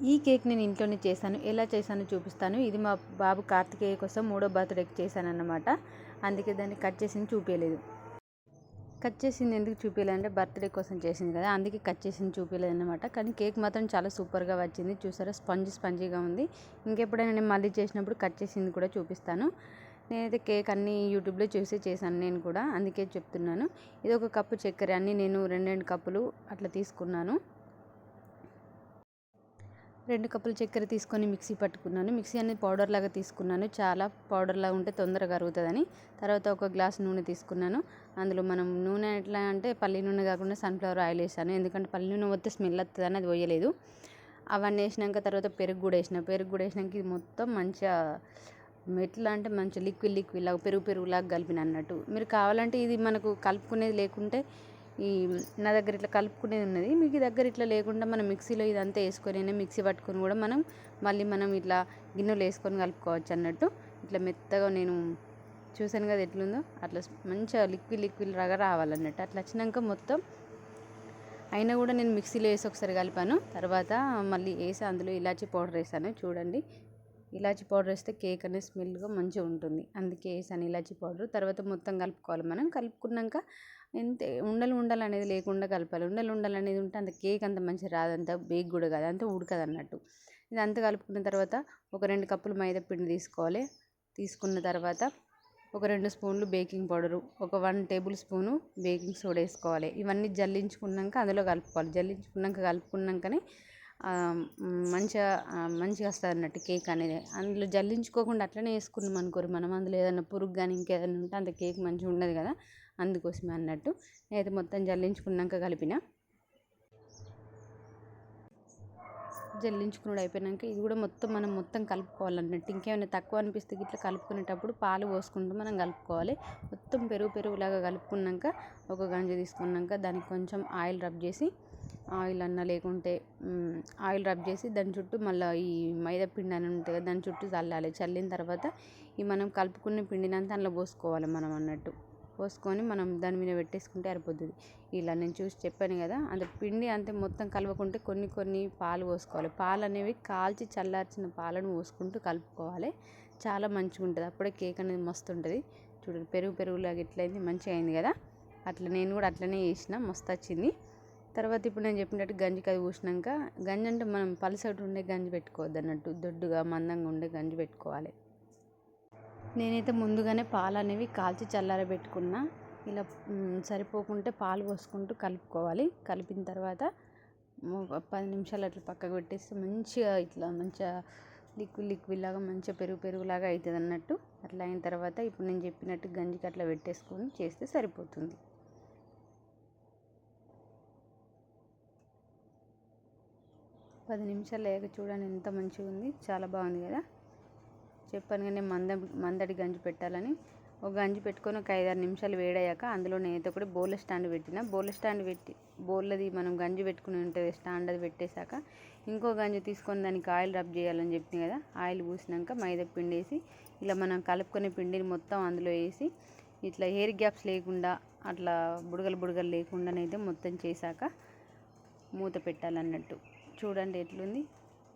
ఈ కేక్ నేను ఇంట్లోనే చేశాను. ఎలా చేశానో చూపిస్తాను. ఇది మా బాబు కార్తికేయ కోసం మూడో బర్త్డేకి చేశాను అన్నమాట అందుకే దాన్ని కట్ చేసింది చూపించలేదు కట్ చేసింది ఎందుకు చూపించాలంటే బర్త్డే కోసం చేసింది కదా. అందుకే కట్ చేసింది చూపించలేదు అనమాట కానీ కేక్ మాత్రం చాలా సూపర్గా వచ్చింది. చూసారా? స్పంజ్ స్పంజీగా ఉంది. ఇంకెప్పుడైనా నేను మళ్ళీ చేసినప్పుడు కట్ చేసింది కూడా చూపిస్తాను. నేనైతే కేక్ అన్నీ యూట్యూబ్లో చూసి చేశాను నేను కూడా. అందుకే చెప్తున్నాను. ఇది ఒక కప్పు చక్కెర. అన్నీ నేను రెండు రెండు కప్పులు అట్లా తీసుకున్నాను. రెండు కప్పులు చక్కెర తీసుకొని మిక్సీ పట్టుకున్నాను. మిక్సీ అనేది పౌడర్ లాగా తీసుకున్నాను. చాలా పౌడర్లా ఉంటే తొందరగా అరుగుతుందని. తర్వాత ఒక గ్లాస్ నూనె తీసుకున్నాను. అందులో మనం నూనె ఎట్లా అంటే పల్లి నూనె కాకుండా సన్ఫ్లవర్ ఆయిల్ వేసాను. ఎందుకంటే పల్లి నూనె వస్తే స్మెల్ వస్తుందని అది పోయలేదు. అవన్నీ వేసినాక తర్వాత పెరుగు కూడా వేసిన. పెరుగు కూడా వేసినాక ఇది మొత్తం మంచిగా ఎట్లా అంటే మంచి లిక్విడ్ లిక్విడ్ లాగా పెరుగు పెరుగులాగా కలిపిన అన్నట్టు మీరు కావాలంటే ఇది మనకు కలుపుకునేది లేకుంటే ఈ నా దగ్గర ఇట్లా కలుపుకునేది ఉన్నది. మీకు దగ్గర ఇట్లా లేకుండా మనం మిక్సీలో ఇదంతా వేసుకొని మిక్సీ పట్టుకొని కూడా మనం మళ్ళీ మనం ఇట్లా గిన్నెలు వేసుకొని కలుపుకోవచ్చు అన్నట్టు. ఇట్లా మెత్తగా నేను చూసాను కదా ఎట్లుందో. అట్లా మంచిగా లిక్విడ్ లిక్విడ్ లాగా రావాలన్నట్టు. అట్లా వచ్చినాక మొత్తం అయినా కూడా నేను మిక్సీలో వేసి ఒకసారి కలిపాను. తర్వాత మళ్ళీ వేసి అందులో ఇలాచీ పౌడర్ వేసాను. చూడండి. ఇలాచీ పౌడర్ వేస్తే కేక్ అనేది స్మెల్గా మంచిగా ఉంటుంది. అందుకే వేసాను ఇలాచీ పౌడర్. తర్వాత మొత్తం కలుపుకోవాలి మనం. కలుపుకున్నాక ఎంత ఉండలు ఉండలు అనేది లేకుండా కలపాలి. ఉండలు ఉండలు అనేది ఉంటే అంత కేక్ అంత మంచిగా రాదు. అంత బేక్ కూడా కాదు. అంత ఉడకదు అన్నట్టు. ఇది అంత కలుపుకున్న తర్వాత ఒక రెండు కప్పులు మైదా పిండి తీసుకోవాలి. తీసుకున్న తర్వాత ఒక రెండు స్పూన్లు బేకింగ్ పౌడరు. ఒక one tablespoon baking soda వేసుకోవాలి. ఇవన్నీ జల్లించుకున్నాక అందులో కలుపుకోవాలి. జల్లించుకున్నాక కలుపుకున్నాకనే మంచిగా మంచిగా వస్తుంది అన్నట్టు కేక్ అనేది. అందులో జల్లించుకోకుండా అట్లనే వేసుకున్నాం అనుకోరు మనం. అందులో ఏదైనా పురుగు కానీ ఇంకేదైనా ఉంటే అంత కేక్ మంచిగా ఉండదు కదా. అందుకోసమే అన్నట్టు నేనైతే మొత్తం జల్లించుకున్నాక కలిపిన. జల్లించుకున్నాడు అయిపోయినాక ఇది కూడా మొత్తం మనం మొత్తం కలుపుకోవాలన్నట్టు ఇంకేమైనా తక్కువ అనిపిస్తే ఇట్లా కలుపుకునేటప్పుడు పాలు పోసుకుంటూ మనం కలుపుకోవాలి. మొత్తం పెరుగు పెరుగులాగా కలుపుకున్నాక ఒక గంజ తీసుకున్నాక దానికి కొంచెం ఆయిల్ రబ్ చేసి ఆయిల్ అన్న లేకుంటే ఆయిల్ రబ్ చేసి దాని చుట్టూ మళ్ళీ ఈ మైదా పిండి అని ఉంటుంది కదా దాని చుట్టూ చల్లాలి. చల్లిన తర్వాత ఈ మనం కలుపుకున్న పిండిని అంతా అందులో పోసుకోవాలి మనం అన్నట్టు. పోసుకొని మనం దాని మీద పెట్టేసుకుంటే సరిపోతుంది. ఇలా నేను చూసి చెప్పాను కదా అంత పిండి అంతే మొత్తం కలవకుంటే కొన్ని కొన్ని పాలు పోసుకోవాలి. పాలు అనేవి కాల్చి చల్లార్చిన పాలను పోసుకుంటూ కలుపుకోవాలి. చాలా మంచిగా ఉంటుంది. అప్పుడే కేక్ అనేది మస్తు ఉంటుంది. చూడండి పెరుగు పెరుగులాగా ఎట్లయింది మంచిగా అయింది కదా. అట్లా నేను కూడా అట్లనే చేసిన మస్తు వచ్చింది. తర్వాత ఇప్పుడు నేను చెప్పినట్టు గంజికి అది పూసినాక గంజి అంటే మనం పలసటి ఉండే గంజి పెట్టుకోవద్దు అన్నట్టు దొడ్డుగా మందంగా ఉండే గంజి పెట్టుకోవాలి. నేనైతే ముందుగానే పాలు అనేవి కాల్చి చల్లారబెట్టుకున్నా ఇలా సరిపోకుంటే పాలు పోసుకుంటూ కలుపుకోవాలి. కలిపిన తర్వాత పది నిమిషాలు అట్లా పక్కకు పెట్టేస్తే మంచిగా ఇట్లా మంచిగా లిక్విడ్ లిక్విడ్ లాగా మంచిగా పెరుగు పెరుగులాగా అవుతుంది అన్నట్టు అట్లా అయిన తర్వాత ఇప్పుడు నేను చెప్పినట్టు గంజికి అట్లా పెట్టేసుకొని చేస్తే సరిపోతుంది. పది నిమిషాలు లేక చూడండి ఎంత మంచిగా ఉంది. చాలా బాగుంది కదా. చెప్పాను కానీ మంద మందడి గంజి పెట్టాలని. ఒక గంజి పెట్టుకొని ఒక ఐదారు నిమిషాలు వేడయ్యాక అందులో నేనైతే కూడా బౌల్ స్టాండ్ పెట్టిన. బౌల్ స్టాండ్ పెట్టి బౌల్ది మనం గంజి పెట్టుకుని ఉంటుంది స్టాండ్ అది పెట్టేశాక ఇంకో గంజి తీసుకొని దానికి ఆయిల్ రబ్ చేయాలని చెప్పింది కదా ఆయిల్ పూసినాక మైదా పిండి వేసి ఇలా మనం కలుపుకునే పిండిని మొత్తం అందులో వేసి ఇట్లా హెయిర్ గ్యాప్స్ లేకుండా అట్లా బుడగలు బుడగలు లేకుండానైతే మొత్తం చేశాక మూత పెట్టాలన్నట్టు. చూడండి ఎట్లుంది.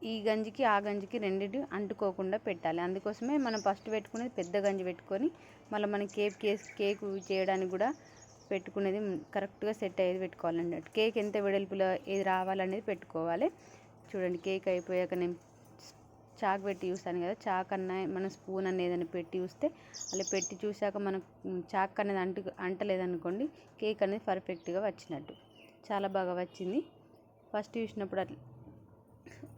ఈ గంజికి ఆ గంజికి రెండింటి అంటుకోకుండా పెట్టాలి. అందుకోసమే మనం ఫస్ట్ పెట్టుకునేది పెద్ద గంజి పెట్టుకొని మళ్ళీ మనం కేక్ కేస్ కేక్ చేయడానికి కూడా పెట్టుకునేది కరెక్ట్గా సెట్ అయ్యేది పెట్టుకోవాలన్నట్టు కేక్ ఎంత వెడల్పులో ఏది రావాలనేది పెట్టుకోవాలి. చూడండి కేక్ అయిపోయాక నేను చాక్ పెట్టి చూస్తాను కదా చాక్ అన్న మన స్పూన్ అనేది ఏదైనా పెట్టి చూస్తే అలా పెట్టి చూసాక మనకు చాక్ అనేది అంటు అంటలేదనుకోండి కేక్ అనేది పర్ఫెక్ట్గా వచ్చినట్టు. చాలా బాగా వచ్చింది. ఫస్ట్ చూసినప్పుడు అట్లా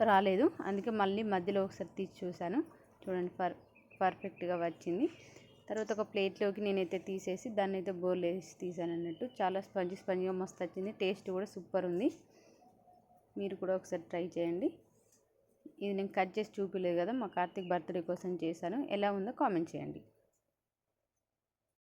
రాలేదు. అందుకే మళ్ళీ మధ్యలో ఒకసారి తీసి చూశాను. చూడండి పర్ పర్ఫెక్ట్గా వచ్చింది. తర్వాత ఒక ప్లేట్లోకి నేనైతే తీసేసి దాన్ని అయితే బౌల్ వేసి తీసాను అన్నట్టు. చాలా స్పంజీ స్పంజీగా మస్తు వచ్చింది. టేస్ట్ కూడా సూపర్ ఉంది. మీరు కూడా ఒకసారి ట్రై చేయండి. ఇది నేను కట్ చేసి చూపించలేదు కదా మా కార్తీక్ బర్త్డే కోసం చేశాను. ఎలా ఉందో కామెంట్ చేయండి.